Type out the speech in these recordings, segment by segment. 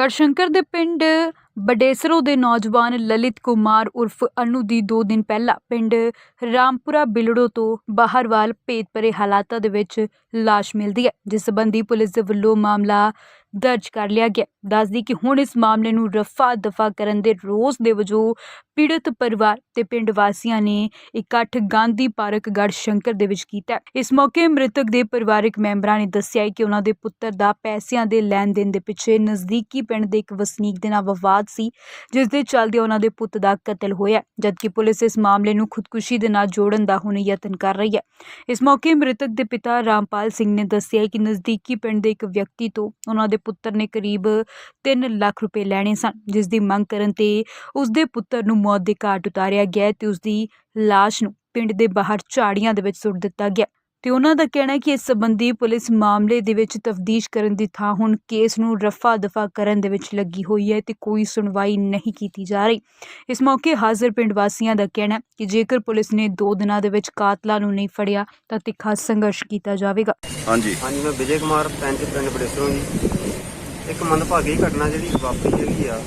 ਗੜਸ਼ੰਕਰ ਦੇ ਪਿੰਡ ਬਡੇਸਰੋ ਦੇ ਨੌਜਵਾਨ ਲਲਿਤ ਕੁਮਾਰ ਉਰਫ ਅਨੂ ਦੀ 2 ਦਿਨ ਪਹਿਲਾਂ ਪਿੰਡ ਰਾਮਪੁਰਾ ਬਿਲੜੋ ਤੋਂ ਬਾਹਰਵਾਲ ਭੇਤ ਭਰੇ ਹਾਲਾਤਾਂ ਦੇ ਵਿੱਚ ਲਾਸ਼ ਮਿਲਦੀ ਹੈ, ਜਿਸ ਸੰਬੰਧੀ ਪੁਲਿਸ ਦੇ ਵੱਲੋਂ ਮਾਮਲਾ ਦਰਜ ਕਰ ਲਿਆ ਗਿਆ। ਦੱਸਦੀ ਕਿ ਹੁਣ ਇਸ ਮਾਮਲੇ ਨੂੰ ਰਫਾ ਦਫਾ ਕਰਨ ਦੇ ਰੋਸ ਦੇ ਵਜੋਂ ਪੀੜਤ ਪਰਿਵਾਰ ਤੇ ਪਿੰਡ ਵਾਸੀਆਂ ਨੇ ਇਕੱਠ ਗਾਂਧੀ ਪਾਰਕ ਗੜਸ਼ੰਕਰ ਦੇ ਵਿੱਚ ਕੀਤਾ ਇਸ ਮੌਕੇ ਮ੍ਰਿਤਕ ਦੇ ਪਰਿਵਾਰਕ ਮੈਂਬਰਾਂ ਨੇ ਦੱਸਿਆ ਕਿ ਉਹਨਾਂ ਦੇ ਪੁੱਤਰ ਦਾ ਪੈਸਿਆਂ ਦੇ ਲੈਣ ਦੇਣ ਦੇ ਪਿੱਛੇ ਨਜ਼ਦੀਕੀ ਪਿੰਡ ਦੇ ਇੱਕ ਵਸਨੀਕ ਦੇ ਨਾਲ ਵਿਵਾਦ ਸੀ, ਜਿਸ ਦੇ ਚੱਲਦੇ ਉਹਨਾਂ ਦੇ ਪੁੱਤ ਦਾ ਕਤਲ ਹੋਇਆ ਜਦਕਿ ਪੁਲਿਸ ਇਸ ਮਾਮਲੇ ਨੂੰ ਖੁਦਕੁਸ਼ੀ ਦੇ ਨਾਲ ਜੋੜਨ ਦਾ ਹੁਣ ਯਤਨ ਕਰ ਰਹੀ ਹੈ। ਇਸ ਮੌਕੇ ਮ੍ਰਿਤਕ ਦੇ ਪਿਤਾ ਰਾਮਪਾਲ ਸਿੰਘ ਨੇ ਦੱਸਿਆ ਕਿ ਨਜ਼ਦੀਕੀ ਪਿੰਡ ਦੇ ਇੱਕ ਵਿਅਕਤੀ ਤੋਂ ਉਹਨਾਂ ਦੇ ਪੁੱਤਰ ਨੇ ਕਰੀਬ 3 ਲੱਖ ਰੁਪਏ ਲੈਣੇ ਸਨ, ਜਿਸ ਦੀ ਮੰਗ ਕਰਨ ਤੇ ਉਸ ਦੇ ਪੁੱਤਰ ਨੂੰ ਮੌਤ ਦੇ ਘਾਟ ਉਤਾਰਿਆ ਗਿਆ ਤੇ ਉਸ ਦੀ ਲਾਸ਼ ਨੂੰ ਪਿੰਡ ਦੇ ਬਾਹਰ ਝਾੜੀਆਂ ਦੇ ਵਿੱਚ ਸੁੱਟ ਦਿੱਤਾ ਗਿਆ ਤੇ ਉਹਨਾਂ ਦਾ ਕਹਿਣਾ ਹੈ ਕਿ ਇਸ ਸੰਬੰਧੀ ਪੁਲਿਸ ਮਾਮਲੇ ਦੇ ਵਿੱਚ ਤਫਤੀਸ਼ ਕਰਨ ਦੀ ਥਾਂ ਹੁਣ ਕੇਸ ਨੂੰ ਰਫਾ ਦਫਾ ਕਰਨ ਦੇ ਵਿੱਚ ਲੱਗੀ ਹੋਈ ਹੈ ਤੇ ਕੋਈ ਸੁਣਵਾਈ ਨਹੀਂ ਕੀਤੀ ਜਾ ਰਹੀ। ਇਸ ਮੌਕੇ ਹਾਜ਼ਰ ਪਿੰਡ ਵਾਸੀਆਂ ਦਾ ਕਹਿਣਾ ਹੈ ਕਿ ਜੇਕਰ ਪੁਲਿਸ ਨੇ 2 ਦਿਨਾਂ ਦੇ ਵਿੱਚ ਕਾਤਲਾਂ ਨੂੰ ਨਹੀਂ ਫੜਿਆ ਤਾਂ ਤਿੱਖਾ ਸੰਘਰਸ਼ ਕੀਤਾ ਜਾਵੇਗਾ। ਹਾਂਜੀ। ਹਾਂਜੀ ਮੈਂ ਵਿਜੇ ਕੁਮਾਰ ਪੈਂਚ ਪਿੰਡ ਬੜੇਸਰੋਂ ਜੀ। ਇੱਕ ਮੰਦਭਾਗੀ ਘਟਨਾ ਜਿਹੜੀ ਵਾਪਰੀ ਹੈਗੀ ਆ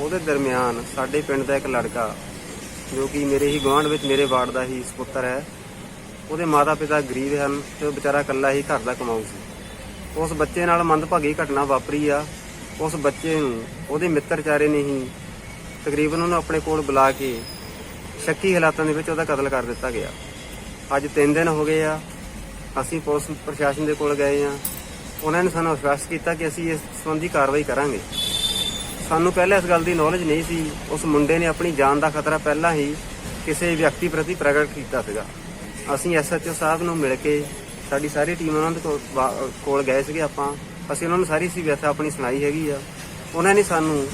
ਉਹਦੇ ਦਰਮਿਆਨ ਸਾਡੇ ਪਿੰਡ ਦਾ ਇੱਕ ਲੜਕਾ ਜੋ ਕਿ ਮੇਰੇ ਹੀ ਗੁਆਂਢ ਵਿੱਚ ਮੇਰੇ ਵਾਰਡ ਦਾ ਹੀ ਸੁਪੁੱਤਰ ਹੈ ਉਹਦੇ ਮਾਤਾ ਪਿਤਾ ਗਰੀਬ ਹਨ ਤੇ ਉਹ ਵਿਚਾਰਾ ਇਕੱਲਾ ਹੀ ਘਰ ਦਾ ਕਮਾਊ ਸੀ। ਉਸ ਬੱਚੇ ਨਾਲ ਮੰਦਭਾਗੀ ਘਟਨਾ ਵਾਪਰੀ ਆ। ਉਸ ਬੱਚੇ ਨੂੰ, ਉਹਦੇ ਮਿੱਤਰ ਚਾਰੇ ਨੇ ਹੀ ਤਕਰੀਬਨ ਉਹਨੂੰ ਆਪਣੇ ਕੋਲ ਬੁਲਾ ਕੇ ਸ਼ੱਕੀ ਹਾਲਾਤਾਂ ਦੇ ਵਿੱਚ ਉਹਦਾ ਕਤਲ ਕਰ ਦਿੱਤਾ ਗਿਆ। ਅੱਜ 3 ਦਿਨ ਹੋ ਗਏ ਆ। ਅਸੀਂ ਪੁਲਿਸ ਪ੍ਰਸ਼ਾਸਨ ਦੇ ਕੋਲ ਗਏ ਆ। ਉਹਨਾਂ ਨੇ ਸਾਨੂੰ ਵਿਸ਼ਵਾਸ ਕੀਤਾ ਕਿ ਅਸੀਂ ਇਸ ਸੰਬੰਧੀ ਕਾਰਵਾਈ ਕਰਾਂਗੇ। ਸਾਨੂੰ ਪਹਿਲਾਂ ਇਸ ਗੱਲ ਦੀ ਨੌਲੇਜ ਨਹੀਂ ਸੀ। ਉਸ ਮੁੰਡੇ ਨੇ ਆਪਣੀ ਜਾਨ ਦਾ ਖਤਰਾ ਪਹਿਲਾਂ ਹੀ ਕਿਸੇ ਵਿਅਕਤੀ ਪ੍ਰਤੀ ਪ੍ਰਗਟ ਕੀਤਾ ਸੀਗਾ। ਅਸੀਂ ਐਸਐਚਓ ਸਾਹਿਬ ਨੂੰ ਮਿਲ ਕੇ ਸਾਡੀ ਸਾਰੀ ਟੀਮ ਉਹਨਾਂ ਦੇ ਕੋਲ ਵਾ- ਕੋਲ ਗਏ ਸੀਗੇ ਆਪਾਂ। ਅਸੀਂ ਉਹਨਾਂ ਨੂੰ ਸਾਰੀ ਸੀ ਵਿਅਥਾ ਆਪਣੀ ਸੁਣਾਈ ਹੈਗੀ ਆ। ਉਹਨਾਂ ਨੇ ਸਾਨੂੰ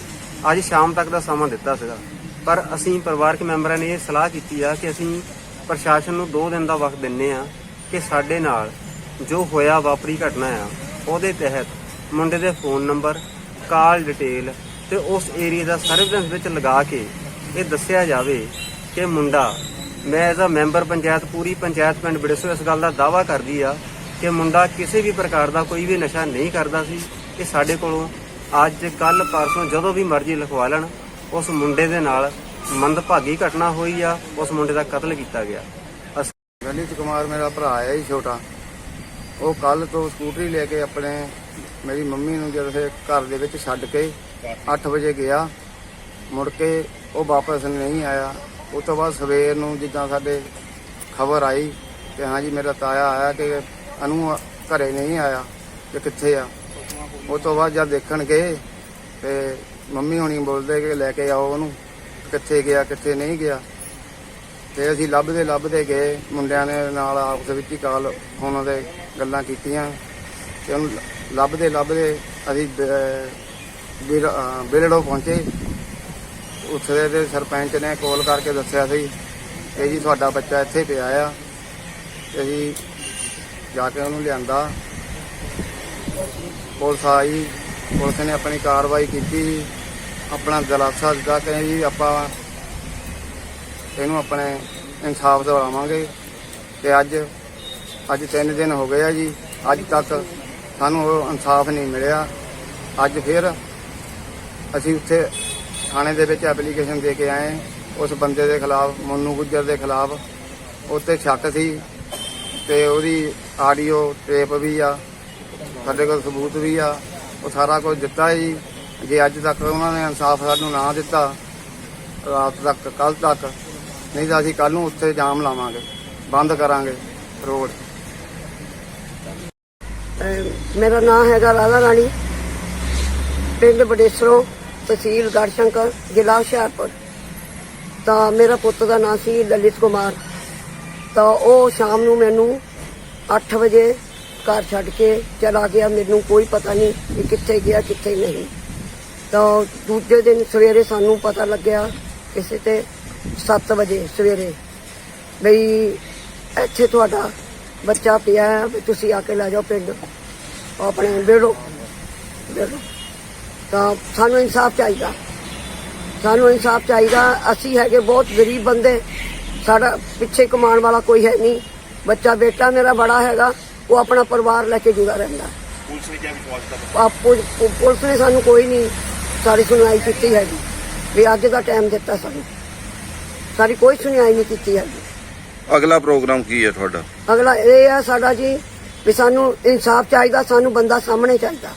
ਅੱਜ ਸ਼ਾਮ ਤੱਕ ਦਾ ਸਮਾਂ ਦਿੱਤਾ ਸੀਗਾ। ਪਰ ਅਸੀਂ ਪਰਿਵਾਰਕ ਮੈਂਬਰਾਂ ਨੇ ਇਹ ਸਲਾਹ ਕੀਤੀ ਆ ਕਿ ਅਸੀਂ ਪ੍ਰਸ਼ਾਸਨ ਨੂੰ 2 ਦਿਨ ਦਾ ਵਕਤ ਦਿੰਨੇ ਆ ਕਿ ਸਾਡੇ ਨਾਲ ਜੋ ਹੋਇਆ ਵਾਪਰੀ ਘਟਨਾ ਆ, ਉਹਦੇ ਤਹਿਤ ਮੁੰਡੇ ਦੇ ਫੋਨ ਨੰਬਰ ਕਾਲ ਡਿਟੇਲ ਤੇ ਉਸ ਏਰੀਆ ਦਾ ਸਰਵੇਲੈਂਸ ਵਿੱਚ ਲਗਾ ਕੇ ਇਹ ਦੱਸਿਆ ਜਾਵੇ ਕਿ ਮੁੰਡਾ ਮੈਂ ਐਜ਼ ਅ ਮੈਂਬਰ ਪੰਚਾਇਤ, ਪੂਰੀ ਪੰਚਾਇਤ ਪਿੰਡ ਬਿੜਸੋ ਇਸ ਗੱਲ ਦਾ ਦਾਵਾ ਕਰਦੀ ਆ ਕਿ ਮੁੰਡਾ ਕਿਸੇ ਵੀ ਪ੍ਰਕਾਰ ਦਾ ਕੋਈ ਵੀ ਨਸ਼ਾ ਨਹੀਂ ਕਰਦਾ ਸੀ ਇਹ ਸਾਡੇ ਕੋਲੋਂ ਅੱਜ ਕੱਲ ਪਰਸੋਂ ਜਦੋਂ ਵੀ ਮਰਜ਼ੀ ਲਿਖਵਾ ਲੈਣ, ਉਸ ਮੁੰਡੇ ਦੇ ਨਾਲ ਮੰਦਭਾਗੀ ਘਟਨਾ ਹੋਈ ਆ, ਉਸ ਮੁੰਡੇ ਦਾ ਕਤਲ ਕੀਤਾ ਗਿਆ। ਅਸੀਂ ਲਲਿਤ ਕੁਮਾਰ ਮੇਰਾ ਭਰਾ ਹੈ ਜੀ ਛੋਟਾ। ਉਹ ਕੱਲ ਤੋਂ ਸਕੂਟਰੀ ਲੈ ਕੇ ਆਪਣੇ ਮੇਰੀ ਮੰਮੀ ਨੂੰ ਜਦੋਂ ਘਰ ਦੇ ਵਿੱਚ ਛੱਡ ਕੇ 8 ਵਜੇ ਗਿਆ, ਮੁੜ ਕੇ ਉਹ ਵਾਪਸ ਨਹੀਂ ਆਇਆ। ਉਸ ਤੋਂ ਬਾਅਦ ਸਵੇਰ ਨੂੰ ਜਿੱਦਾਂ ਸਾਡੇ ਖਬਰ ਆਈ ਕਿ ਹਾਂਜੀ ਮੇਰਾ ਤਾਇਆ ਆਇਆ ਕਿ ਅਨੂ ਘਰੇ ਨਹੀਂ ਆਇਆ ਕਿ ਕਿੱਥੇ ਆ? ਉਸ ਤੋਂ ਬਾਅਦ ਜਦ ਦੇਖਣ ਗਏ ਤੇ ਮੰਮੀ ਹੋਣੀ ਬੋਲਦੇ ਕਿ ਲੈ ਕੇ ਆਓ ਉਹਨੂੰ, ਕਿੱਥੇ ਗਿਆ, ਕਿੱਥੇ ਨਹੀਂ ਗਿਆ। ਤੇ ਅਸੀਂ ਲੱਭਦੇ ਲੱਭਦੇ ਗਏ, ਮੁੰਡਿਆਂ ਨੇ ਨਾਲ ਆਪਸ ਵਿੱਚ ਹੀ ਕਾਲ ਉਹਨਾਂ ਦੇ ਗੱਲਾਂ ਕੀਤੀਆਂ ਤੇ ਉਹਨੂੰ ਲੱਭਦੇ ਲੱਭਦੇ ਅਸੀਂ ਬਿਲੜੋ ਪਹੁੰਚੇ। ਉੱਥੇ ਦੇ ਸਰਪੰਚ ਨੇ ਕਾਲ ਕਰਕੇ ਦੱਸਿਆ ਸੀ, ਇਹ ਜੀ ਤੁਹਾਡਾ ਬੱਚਾ ਇੱਥੇ ਪਿਆ ਆ, ਤੇ ਅਸੀਂ ਜਾ ਕੇ ਉਹਨੂੰ ਲਿਆਂਦਾ। ਪੁਲਿਸ ਆਈ, ਪੁਲਿਸ ਨੇ ਆਪਣੀ ਕਾਰਵਾਈ ਕੀਤੀ ਆਪਣਾ ਦਲਾਸਾ ਦਿੱਤਾ ਕਿ ਜੀ ਆਪਾਂ ਇਹਨੂੰ ਆਪਣੇ ਇਨਸਾਫ ਦਿਵਾਵਾਂਗੇ। ਤੇ ਅੱਜ ਅੱਜ 3 ਦਿਨ ਹੋ ਗਏ ਆ ਜੀ, ਅੱਜ ਤੱਕ ਸਾਨੂੰ ਉਹ ਇਨਸਾਫ ਨਹੀਂ ਮਿਲਿਆ। ਅੱਜ ਫਿਰ ਅਸੀਂ ਉੱਥੇ ਥਾਣੇ ਦੇ ਵਿੱਚ ਐਪਲੀਕੇਸ਼ਨ ਦੇ ਕੇ ਆਏ। ਉਸ ਬੰਦੇ ਦੇ ਖਿਲਾਫ, ਮੋਨੂ ਗੁੱਜਰ ਦੇ ਖਿਲਾਫ ਉੱਤੇ ਸ਼ੱਕ ਸੀ ਤੇ ਉਹਦੀ ਆਡੀਓ ਟੇਪ ਵੀ ਆ, ਸਾਡੇ ਕੋਲ ਸਬੂਤ ਵੀ ਆ, ਉਹ ਸਾਰਾ ਕੁਝ ਦਿੱਤਾ ਜੀ ਜੇ ਅੱਜ ਤੱਕ ਉਹਨਾਂ ਨੇ ਇਨਸਾਫ ਸਾਨੂੰ ਨਾ ਦਿੱਤਾ, ਰਾਤ ਤੱਕ ਕੱਲ ਤੱਕ, ਨਹੀਂ ਤਾਂ ਅਸੀਂ ਕੱਲ ਨੂੰ ਉੱਥੇ ਜਾਮ ਲਾਵਾਂਗੇ, ਬੰਦ ਕਰਾਂਗੇ ਰੋਡ। ਮੇਰਾ ਨਾਮ ਹੈਗਾ ਲਾਲਾ ਰਾਣੀ, ਪਿੰਡ ਬਡੇਸਰੋਂ। ਤਹਿਸੀਲ ਗੜਸ਼ੰਕਰ, ਜ਼ਿਲ੍ਹਾ ਹੁਸ਼ਿਆਰਪੁਰ। ਤਾਂ ਮੇਰਾ ਪੁੱਤ ਦਾ ਨਾਂ ਸੀ ਲਲਿਤ ਕੁਮਾਰ। ਤਾਂ ਉਹ ਸ਼ਾਮ ਨੂੰ ਮੈਨੂੰ 8 ਵਜੇ ਘਰ ਛੱਡ ਕੇ ਚਲਾ ਗਿਆ। ਮੈਨੂੰ ਕੋਈ ਪਤਾ ਨਹੀਂ ਕਿ ਕਿੱਥੇ ਗਿਆ, ਕਿੱਥੇ ਨਹੀਂ। ਤਾਂ ਦੂਜੇ ਦਿਨ ਸਵੇਰੇ ਸਾਨੂੰ ਪਤਾ ਲੱਗਿਆ ਕਿਸੇ ਤੇ 7 ਵਜੇ ਸਵੇਰੇ ਬਈ ਇੱਥੇ ਤੁਹਾਡਾ ਬੱਚਾ ਪਿਆ ਹੈ ਵੀ ਤੁਸੀਂ ਆ ਕੇ ਲੈ ਜਾਓ ਪਿੰਡ। ਆਪਣੇ ਬੇੜੋ ਬੇੜੋ ਤਾਂ ਸਾਨੂੰ ਇਨਸਾਫ ਚਾਹੀਦਾ। ਸਾਨੂੰ ਇਨਸਾਫ ਚਾਹੀਦਾ। ਅਸੀਂ ਹੈਗੇ ਬਹੁਤ ਗਰੀਬ ਬੰਦੇ। ਸਾਡਾ ਪਿੱਛੇ ਕਮਾਉਣ ਵਾਲਾ ਕੋਈ ਹੈ ਨਹੀਂ। ਬੱਚਾ ਬੇਟਾ ਮੇਰਾ ਬੜਾ ਹੈਗਾ। ਉਹ ਆਪਣਾ ਪਰਿਵਾਰ ਲੈ ਕੇ ਜੁੜਾ ਰਹਿੰਦਾ। ਪੁਲਿਸ ਨੇ ਕਿਹਾ ਵਿਸ਼ਵਾਸ ਪੁਲਿਸ ਨੇ ਸਾਨੂੰ ਕੋਈ ਨਹੀਂ ਸਾਰੀ ਸੁਣਵਾਈ ਕੀਤੀ ਹੈਗੀ। ਵੀ ਅੱਜ ਦਾ ਟਾਈਮ ਦਿੱਤਾ ਸਾਨੂੰ। ਸਾਡੀ ਕੋਈ ਸੁਣਵਾਈ ਨਹੀਂ ਕੀਤੀ ਹੈਗੀ। ਅਗਲਾ ਪ੍ਰੋਗਰਾਮ ਕੀ ਹੈ ਤੁਹਾਡਾ? ਅਗਲਾ ਇਹ ਹੈ ਸਾਡਾ ਜੀ ਵੀ ਸਾਨੂੰ ਇਨਸਾਫ ਚਾਹੀਦਾ ਸਾਨੂੰ ਬੰਦਾ ਸਾਹਮਣੇ ਚਾਹੀਦਾ।